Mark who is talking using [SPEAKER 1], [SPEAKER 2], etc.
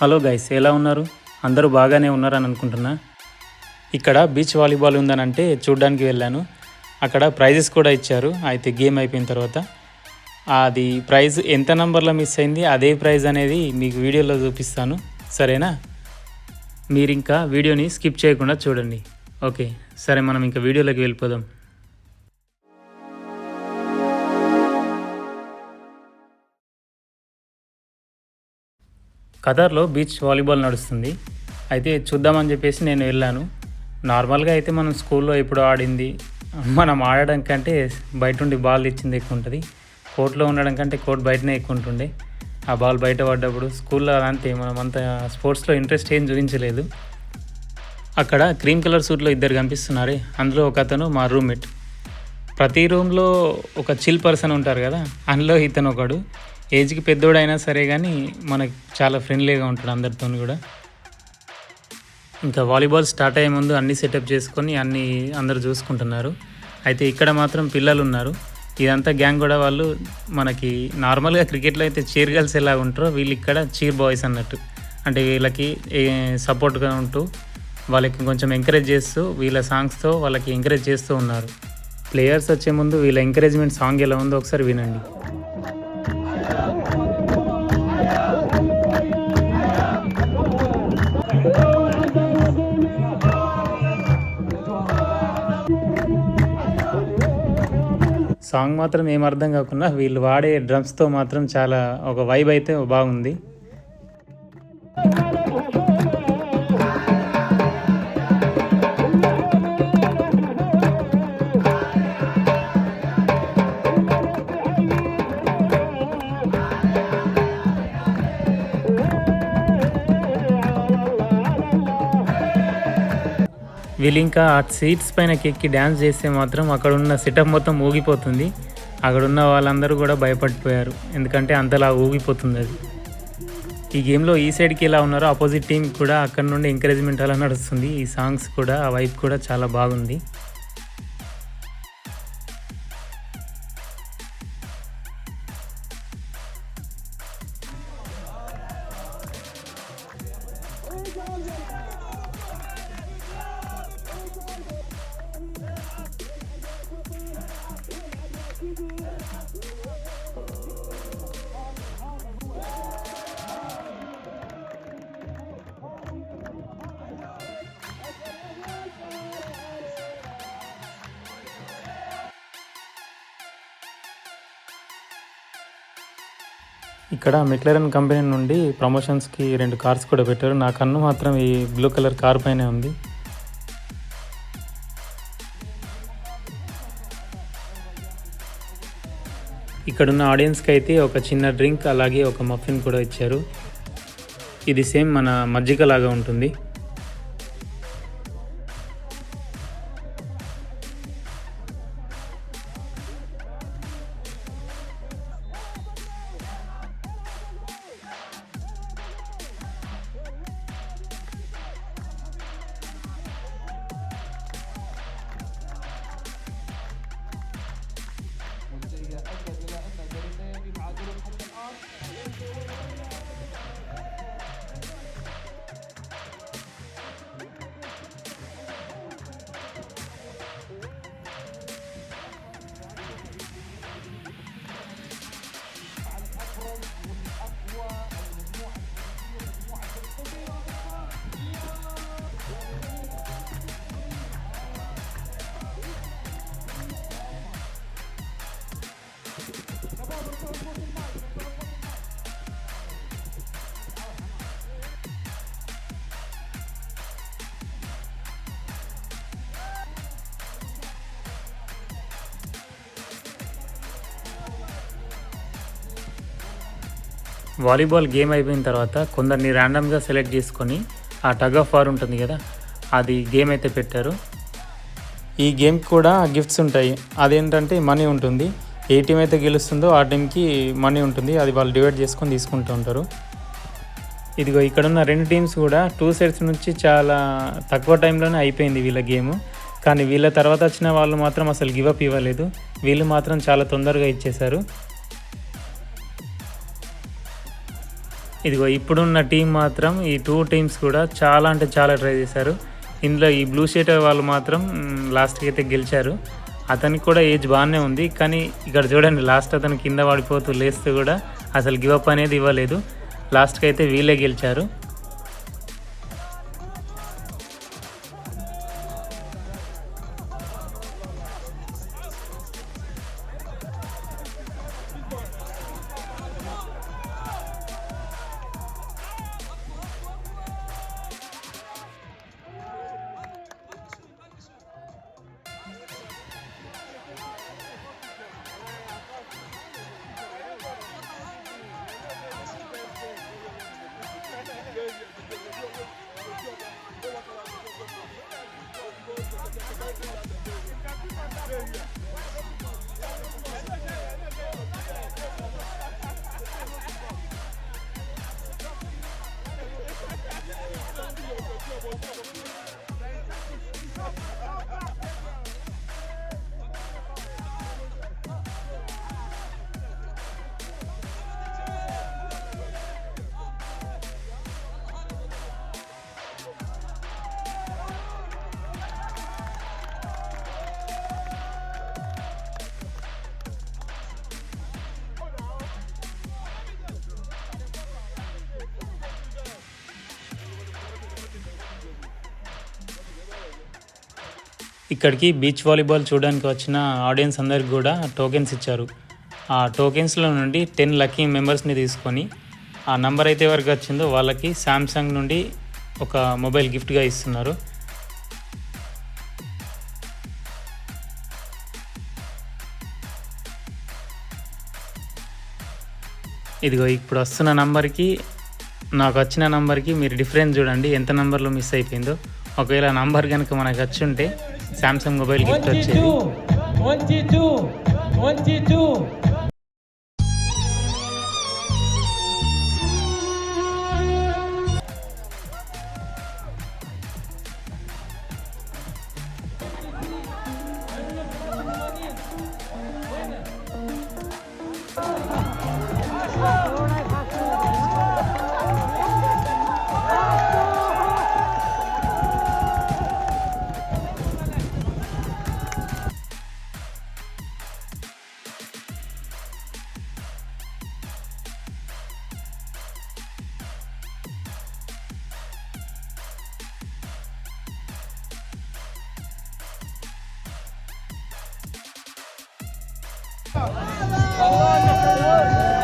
[SPEAKER 1] Hello guys ఎలా ఉన్నారు? అందరూ బాగానే ఉన్నారని అనుకుంటున్నా. ఇక్కడ బీచ్ వాలీబాల్ ఉందని అంటే చూడ్డానికి వెళ్ళాను. అక్కడ ప్రైజెస్ కూడా ఇచ్చారు. అయితే గేమ్ అయిపోయిన తర్వాత. అది ప్రైజ్ ఎంత నంబర్లో మిస్ అయింది అదే ప్రైజ్ అనేది మీకు వీడియోలో చూపిస్తాను. సరేనా? మీరు ఇంకా వీడియోని స్కిప్ చేయకుండా చూడండి. ఓకే సరే మనం ఇంకా వీడియోలోకి వెళ్ళిపోదాం. ఖతార్లో బీచ్ వాలీబాల్ నడుస్తుంది. అయితే చూద్దామని చెప్పేసి నేను వెళ్ళాను. నార్మల్గా అయితే మనం స్కూల్లో ఎప్పుడు ఆడింది. మనం ఆడడం కంటే బయట ఉండి బాల్ ఇచ్చింది ఎక్కువ ఉంటుంది. కోర్టులో ఉండడం కంటే కోర్ట్ బయటనే ఎక్కువ ఉంటుండే. ఆ బాల్ బయట పడ్డప్పుడు స్కూల్లో అంతే మనం అంత స్పోర్ట్స్లో ఇంట్రెస్ట్ ఏం చూపించలేదు. అక్కడ క్రీమ్ కలర్ సూట్లో ఇద్దరు కనిపిస్తున్నారే. అందులో ఒక అతను మా రూమ్మేట్. ప్రతి రూమ్లో ఒక చిల్ పర్సన్ ఉంటారు కదా. అందులో ఇతను ఒకడు ఏజ్కి పెద్దోడైనా సరే కానీ మనకి చాలా ఫ్రెండ్లీగా ఉంటాడు అందరితో కూడా. ఇంకా వాలీబాల్ స్టార్ట్ అయ్యే ముందు అన్ని సెటప్ చేసుకొని అన్ని అందరు చూసుకుంటున్నారు. అయితే ఇక్కడ మాత్రం పిల్లలు ఉన్నారు ఇదంతా గ్యాంగ్ కూడా వాళ్ళు మనకి నార్మల్గా క్రికెట్లో అయితే చీర్ గర్ల్స్ ఎలా ఉంటారో వీళ్ళు ఇక్కడ చీర్ బాయ్స్ అన్నట్టు. అంటే వీళ్ళకి సపోర్ట్గా ఉంటూ వాళ్ళకి కొంచెం ఎంకరేజ్ చేస్తూ వీళ్ళ సాంగ్స్తో వాళ్ళకి ఎంకరేజ్ చేస్తూ ఉన్నారు. ప్లేయర్స్ వచ్చే ముందు వీళ్ళ ఎంకరేజ్మెంట్ సాంగ్ ఎలా ఉందో ఒకసారి వినండి. సాంగ్ మాత్రం ఏం అర్థం కాకుండా వీళ్ళు వాడే డ్రమ్స్తో మాత్రం చాలా ఒక వైబ్ అయితే బాగుంది. వీళ్ళు ఇంకా ఆ సీట్స్ పైన ఎక్కి డ్యాన్స్ చేస్తే మాత్రం అక్కడ ఉన్న సెటప్ మొత్తం ఊగిపోతుంది. అక్కడ ఉన్న వాళ్ళందరూ కూడా భయపడిపోయారు. ఎందుకంటే అంతలా ఊగిపోతుంది అది. ఈ గేమ్లో ఈ సైడ్కి ఎలా ఉన్నారో అపోజిట్ టీం కూడా అక్కడ నుండి ఎంకరేజ్మెంట్ అలా నడుస్తుంది. ఈ సాంగ్స్ కూడా ఆ వైప్ కూడా చాలా బాగుంది. ఇక్కడ మెక్లరన్ కంపెనీ నుండి ప్రమోషన్స్కి రెండు కార్స్ కూడా పెట్టారు. నా కన్ను మాత్రం ఈ బ్లూ కలర్ కార్ పైనే ఉంది. ఇక్కడున్న ఆడియన్స్కి అయితే ఒక చిన్న డ్రింక్ అలాగే ఒక మఫిన్ కూడా ఇచ్చారు. ఇది సేమ్ మన మజ్జిగ లాగా ఉంటుంది. వాలీబాల్ గేమ్ అయిపోయిన తర్వాత కొందరిని ర్యాండమ్గా సెలెక్ట్ చేసుకొని ఆ టగ్ ఆఫ్ వార్ ఉంటుంది కదా అది గేమ్ అయితే పెట్టారు. ఈ గేమ్కి కూడా గిఫ్ట్స్ ఉంటాయి. అదేంటంటే మనీ ఉంటుంది. ఏ టీం అయితే గెలుస్తుందో ఆ టీంకి మనీ ఉంటుంది. అది వాళ్ళు డివైడ్ చేసుకొని తీసుకుంటూ ఉంటారు. ఇదిగో ఇక్కడ ఉన్న రెండు టీమ్స్ కూడా టూ సైడ్స్ నుంచి చాలా తక్కువ టైంలోనే అయిపోయింది వీళ్ళ గేమ్. కానీ వీళ్ళ తర్వాత వచ్చిన వాళ్ళు మాత్రం అసలు గివప్ ఇవ్వలేదు. వీళ్ళు మాత్రం చాలా తొందరగా ఇచ్చేశారు. ఇదిగో ఇప్పుడున్న టీం మాత్రం ఈ టూ టీమ్స్ కూడా చాలా అంటే చాలా ట్రై చేశారు. ఇందులో ఈ బ్లూ షేటర్ వాళ్ళు మాత్రం లాస్ట్కి అయితే గెలిచారు. అతనికి కూడా ఏజ్ బాగానే ఉంది కానీ ఇక్కడ చూడండి లాస్ట్ అతను కింద పడిపోతూ లేస్తూ కూడా అసలు గివప్ అనేది ఇవ్వలేదు. లాస్ట్కి అయితే వీళ్ళే గెలిచారు. ఇక్కడికి బీచ్ వాలీబాల్ చూడడానికి వచ్చిన ఆడియన్స్ అందరికి కూడా టోకెన్స్ ఇచ్చారు. ఆ టోకెన్స్లో నుండి టెన్ లక్కీ మెంబర్స్ని తీసుకొని ఆ నంబర్ అయితే వరకు వచ్చిందో వాళ్ళకి శాంసంగ్ నుండి ఒక మొబైల్ గిఫ్ట్గా ఇస్తున్నారు. ఇదిగో ఇప్పుడు వస్తున్న నంబర్కి నాకు వచ్చిన నంబర్కి మీరు డిఫరెన్స్ చూడండి ఎంత నంబర్లో మిస్ అయిపోయిందో. ఒకవేళ నంబర్ కనుక మనకు వచ్చి ఉంటే శాంసంగ్ మొబైల్ గిఫ్ట్ వచ్చేది.
[SPEAKER 2] Fala! Fala,